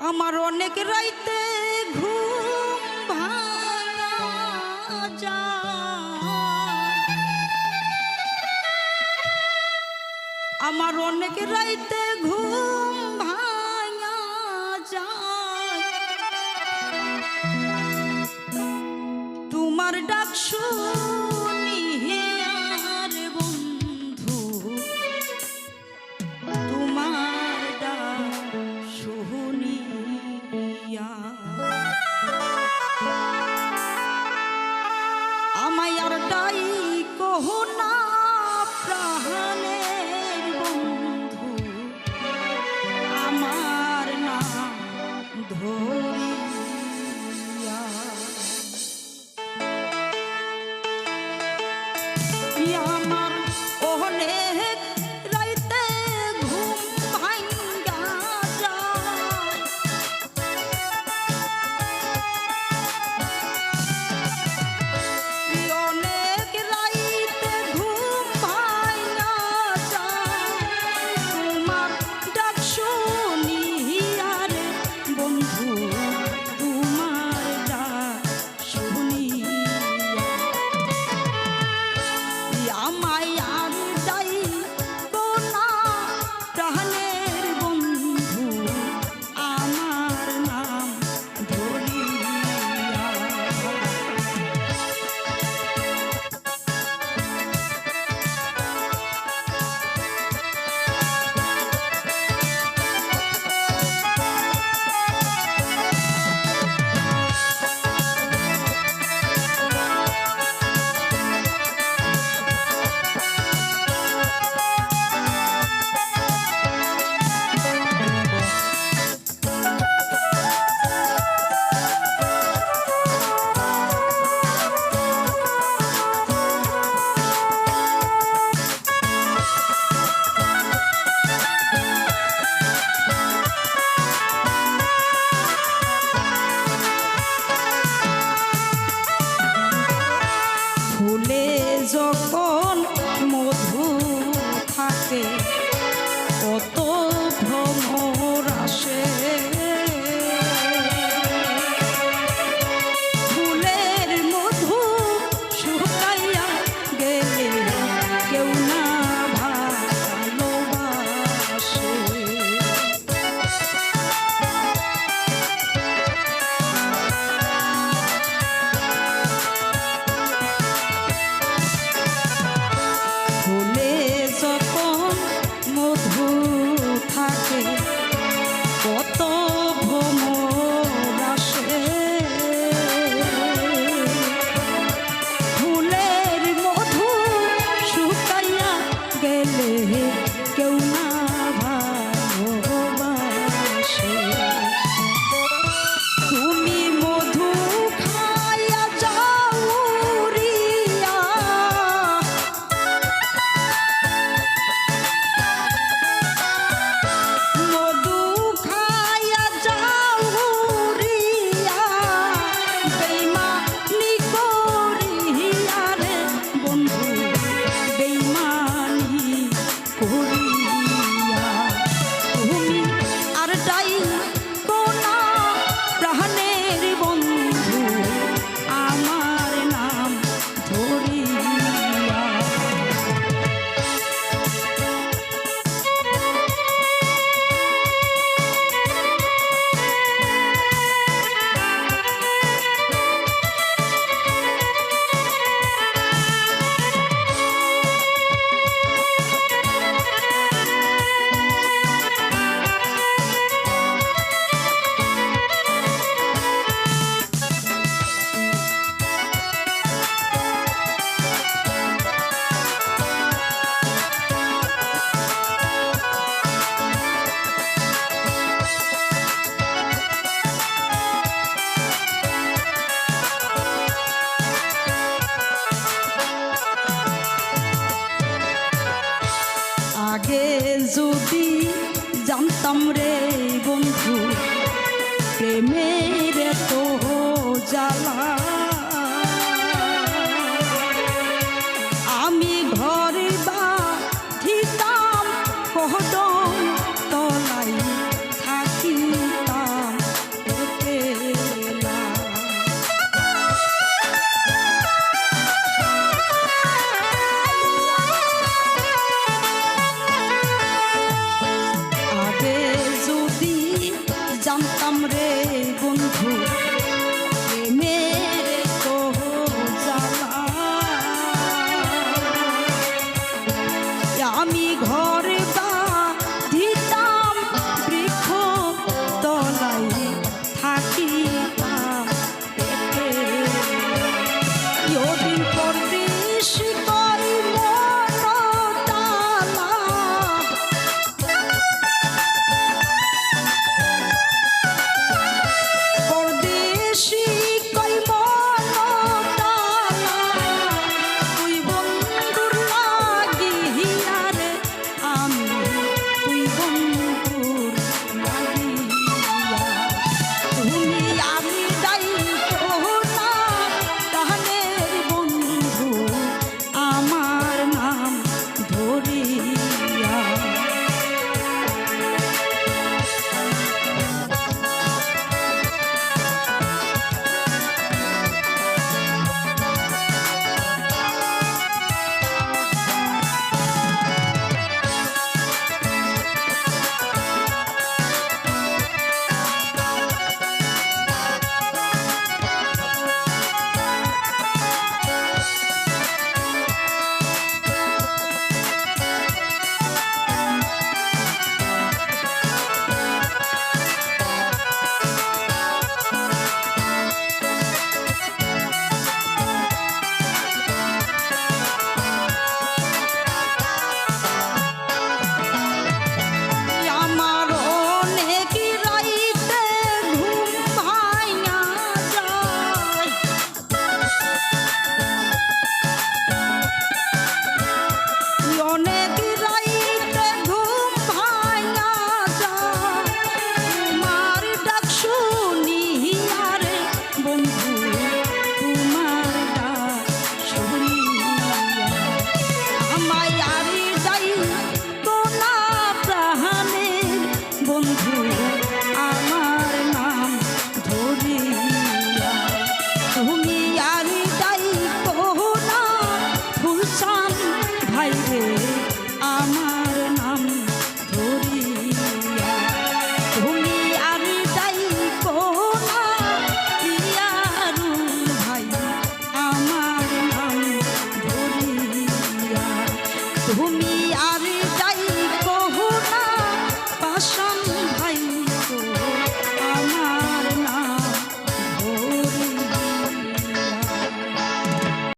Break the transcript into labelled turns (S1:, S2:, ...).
S1: আমার অনেক রাইতে ঘুম আমার অনেক রাইতে ঘুম ভাঙা যায়। তোমার ডাকসু দিয়া আমায় আর ডাই না প্রাণের বন্ধু। আমার না জানতাম বন্ধু প্রেমের তো জ্বালা